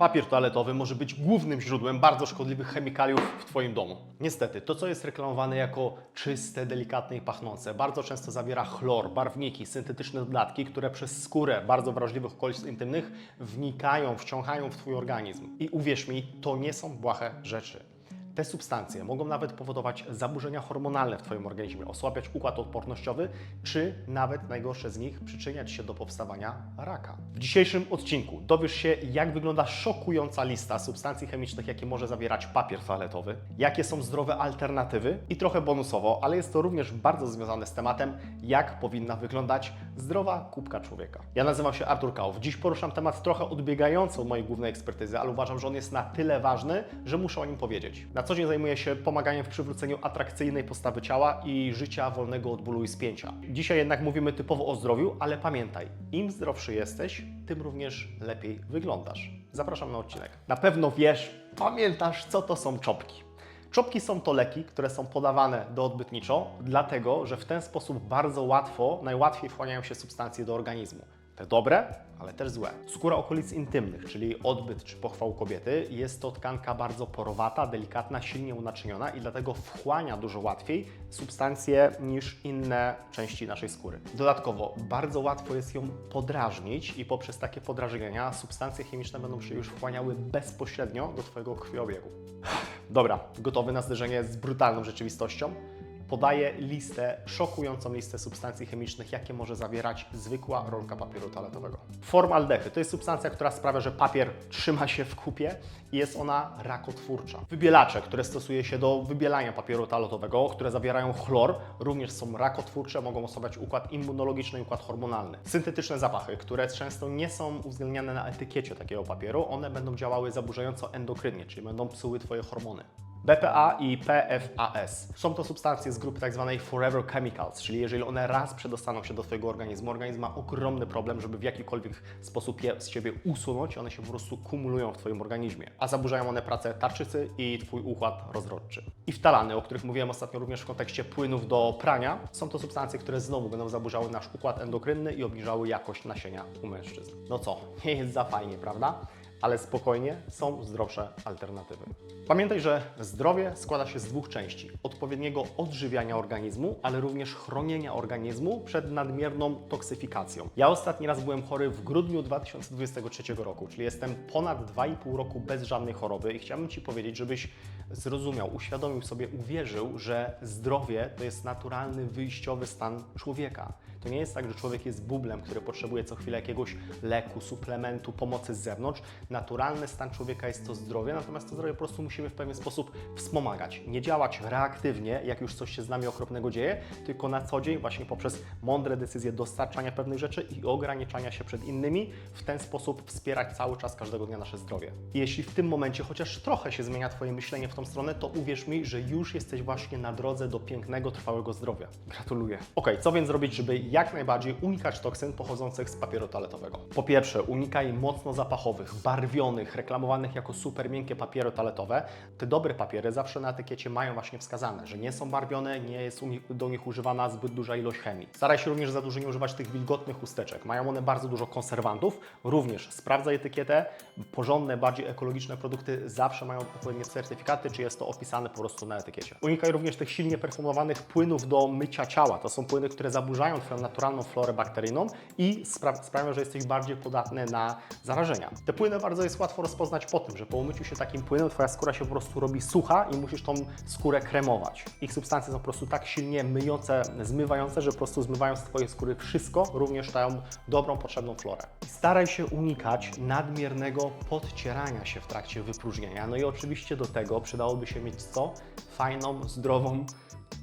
Papier toaletowy może być głównym źródłem bardzo szkodliwych chemikaliów w Twoim domu. Niestety, to co jest reklamowane jako czyste, delikatne i pachnące, bardzo często zawiera chlor, barwniki, syntetyczne dodatki, które przez skórę bardzo wrażliwych okolic intymnych wnikają, wciągają w Twój organizm. I uwierz mi, to nie są błahe rzeczy. Te substancje mogą nawet powodować zaburzenia hormonalne w Twoim organizmie, osłabiać układ odpornościowy, czy nawet najgorsze z nich przyczyniać się do powstawania raka. W dzisiejszym odcinku dowiesz się, jak wygląda szokująca lista substancji chemicznych, jakie może zawierać papier toaletowy, jakie są zdrowe alternatywy i trochę bonusowo, ale jest to również bardzo związane z tematem, jak powinna wyglądać zdrowa kubka człowieka. Ja nazywam się Artur Kałow. Dziś poruszam temat trochę odbiegający od mojej głównej ekspertyzy, ale uważam, że on jest na tyle ważny, że muszę o nim powiedzieć. Na co dzień zajmuję się pomaganiem w przywróceniu atrakcyjnej postawy ciała i życia wolnego od bólu i spięcia. Dzisiaj jednak mówimy typowo o zdrowiu, ale pamiętaj, im zdrowszy jesteś, tym również lepiej wyglądasz. Zapraszam na odcinek. Na pewno wiesz, pamiętasz, co to są czopki. Czopki są to leki, które są podawane doodbytniczo, dlatego że w ten sposób bardzo łatwo, najłatwiej wchłaniają się substancje do organizmu. Te dobre, ale też złe. Skóra okolic intymnych, czyli odbyt czy pochwał kobiety, jest to tkanka bardzo porowata, delikatna, silnie unaczyniona i dlatego wchłania dużo łatwiej substancje niż inne części naszej skóry. Dodatkowo bardzo łatwo jest ją podrażnić i poprzez takie podrażnienia substancje chemiczne będą się już wchłaniały bezpośrednio do Twojego krwiobiegu. Dobra, gotowy na zderzenie z brutalną rzeczywistością? Podaję listę, szokującą listę substancji chemicznych, jakie może zawierać zwykła rolka papieru toaletowego. Formaldehyd to jest substancja, która sprawia, że papier trzyma się w kupie i jest ona rakotwórcza. Wybielacze, które stosuje się do wybielania papieru toaletowego, które zawierają chlor, również są rakotwórcze, mogą osłabiać układ immunologiczny i układ hormonalny. Syntetyczne zapachy, które często nie są uwzględniane na etykiecie takiego papieru, one będą działały zaburzająco endokrynnie, czyli będą psuły Twoje hormony. BPA i PFAS. Są to substancje z grupy tzw. forever chemicals, czyli jeżeli one raz przedostaną się do Twojego organizmu, organizm ma ogromny problem, żeby w jakikolwiek sposób je z siebie usunąć, one się po prostu kumulują w Twoim organizmie, a zaburzają one pracę tarczycy i Twój układ rozrodczy. I wtalany, o których mówiłem ostatnio również w kontekście płynów do prania, są to substancje, które znowu będą zaburzały nasz układ endokrynny i obniżały jakość nasienia u mężczyzn. No co, nie jest za fajnie, prawda? Ale spokojnie są zdrowsze alternatywy. Pamiętaj, że zdrowie składa się z dwóch części: odpowiedniego odżywiania organizmu, ale również chronienia organizmu przed nadmierną toksyfikacją. Ja ostatni raz byłem chory w grudniu 2023 roku, czyli jestem ponad 2,5 roku bez żadnej choroby i chciałbym Ci powiedzieć, żebyś zrozumiał, uświadomił sobie, uwierzył, że zdrowie to jest naturalny wyjściowy stan człowieka. To nie jest tak, że człowiek jest bublem, który potrzebuje co chwilę jakiegoś leku, suplementu, pomocy z zewnątrz. Naturalny stan człowieka jest to zdrowie, natomiast to zdrowie po prostu musimy w pewien sposób wspomagać. Nie działać reaktywnie, jak już coś się z nami okropnego dzieje, tylko na co dzień właśnie poprzez mądre decyzje dostarczania pewnych rzeczy i ograniczania się przed innymi, w ten sposób wspierać cały czas, każdego dnia nasze zdrowie. I jeśli w tym momencie chociaż trochę się zmienia Twoje myślenie w tą stronę, to uwierz mi, że już jesteś właśnie na drodze do pięknego, trwałego zdrowia. Gratuluję. Ok, co więc zrobić, żeby jak najbardziej unikać toksyn pochodzących z papieru toaletowego? Po pierwsze, unikaj mocno zapachowych, barwionych, reklamowanych jako super miękkie papiery toaletowe. Te dobre papiery zawsze na etykiecie mają właśnie wskazane, że nie są barwione, nie jest do nich używana zbyt duża ilość chemii. Staraj się również za dużo nie używać tych wilgotnych chusteczek. Mają one bardzo dużo konserwantów. Również sprawdzaj etykietę. Porządne, bardziej ekologiczne produkty zawsze mają odpowiednie certyfikaty, czy jest to opisane po prostu na etykiecie. Unikaj również tych silnie perfumowanych płynów do mycia ciała. To są płyny, które zaburzają Twoją naturalną florę bakteryjną i spra- że jesteś bardziej podatny na zarażenia. Te płyny bardzo jest łatwo rozpoznać po tym, że po umyciu się takim płynem Twoja skóra się po prostu robi sucha i musisz tą skórę kremować. Ich substancje są po prostu tak silnie myjące, zmywające, że po prostu zmywają z Twojej skóry wszystko, również dają dobrą, potrzebną florę. Staraj się unikać nadmiernego podcierania się w trakcie wypróżnienia. No i oczywiście do tego przydałoby się mieć co? Fajną, zdrową,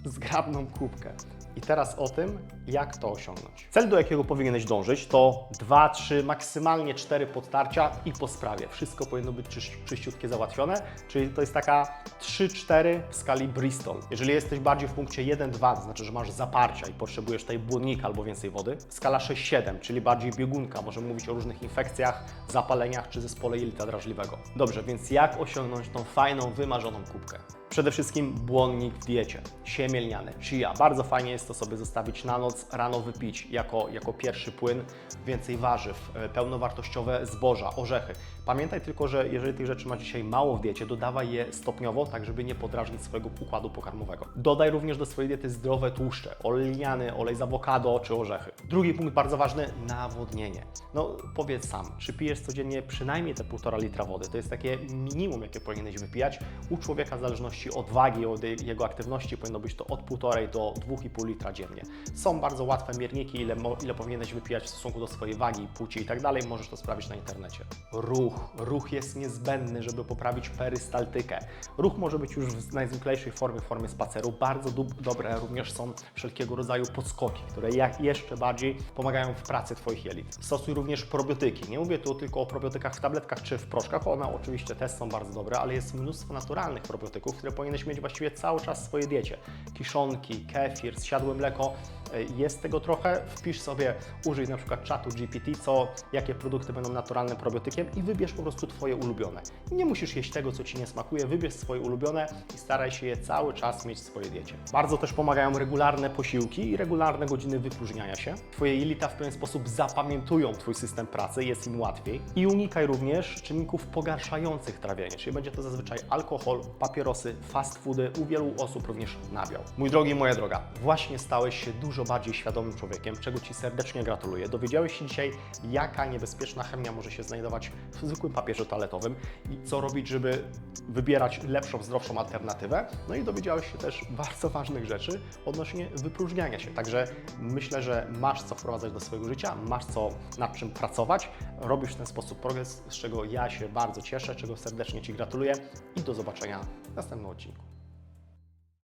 zgrabną kubkę. I teraz o tym, jak to osiągnąć. Cel, do jakiego powinieneś dążyć, to 2, 3, maksymalnie 4 podtarcia i po sprawie. Wszystko powinno być czyś, czyściutkie załatwione, czyli to jest taka 3-4 w skali Bristol. Jeżeli jesteś bardziej w punkcie 1-2, to znaczy, że masz zaparcia i potrzebujesz tutaj błonnika albo więcej wody. Skala 6-7, czyli bardziej biegunka. Możemy mówić o różnych infekcjach, zapaleniach czy zespole jelita drażliwego. Dobrze, więc jak osiągnąć tą fajną, wymarzoną kubkę? Przede wszystkim błonnik w diecie, siemię lniane, chia. Bardzo fajnie jest to sobie zostawić na noc, noc, rano wypić jako, jako pierwszy płyn więcej warzyw, e, pełnowartościowe zboża, orzechy. Pamiętaj tylko, że jeżeli tych rzeczy masz dzisiaj mało w diecie, dodawaj je stopniowo, tak żeby nie podrażnić swojego układu pokarmowego. Dodaj również do swojej diety zdrowe tłuszcze, olej lniany, olej z awokado czy orzechy. Drugi punkt bardzo ważny, nawodnienie. No powiedz sam, czy pijesz codziennie przynajmniej te 1,5 litra wody? To jest takie minimum, jakie powinieneś wypijać. U człowieka w zależności od wagi, od jego aktywności powinno być to od 1,5 do 2,5 litra dziennie. Są bardzo łatwe mierniki, ile, ile powinieneś wypijać w stosunku do swojej wagi, płci i tak dalej. Możesz to sprawdzić na internecie. Ruch. Ruch jest niezbędny, żeby poprawić perystaltykę. Ruch może być już w najzwyklejszej formie, w formie spaceru. Bardzo dobre również są wszelkiego rodzaju podskoki, które jak jeszcze bardziej pomagają w pracy Twoich jelit. Stosuj również probiotyki. Nie mówię tu tylko o probiotykach w tabletkach czy w proszkach. One oczywiście też są bardzo dobre, ale jest mnóstwo naturalnych probiotyków, które powinieneś mieć właściwie cały czas w swojej diecie. Kiszonki, kefir, zsiadłe mleko. E, Jest tego trochę. Wpisz sobie, użyj na przykład czatu GPT, co, jakie produkty będą naturalnym probiotykiem i wybierz po prostu Twoje ulubione. Nie musisz jeść tego, co Ci nie smakuje, wybierz swoje ulubione i staraj się je cały czas mieć w swojej diecie. Bardzo też pomagają regularne posiłki i regularne godziny wypróżniania się. Twoje jelita w pewien sposób zapamiętują Twój system pracy, jest im łatwiej. I unikaj również czynników pogarszających trawienie, czyli będzie to zazwyczaj alkohol, papierosy, fast foody, u wielu osób również nabiał. Mój drogi, moja droga, właśnie stałeś się dużo bardziej świadomym człowiekiem, czego Ci serdecznie gratuluję. Dowiedziałeś się dzisiaj, jaka niebezpieczna chemia może się znajdować w zwykłym papierze toaletowym i co robić, żeby wybierać lepszą, zdrowszą alternatywę. No i dowiedziałeś się też bardzo ważnych rzeczy odnośnie wypróżniania się. Także myślę, że masz co wprowadzać do swojego życia, masz co nad czym pracować, robisz w ten sposób progres, z czego ja się bardzo cieszę, czego serdecznie Ci gratuluję i do zobaczenia w następnym odcinku.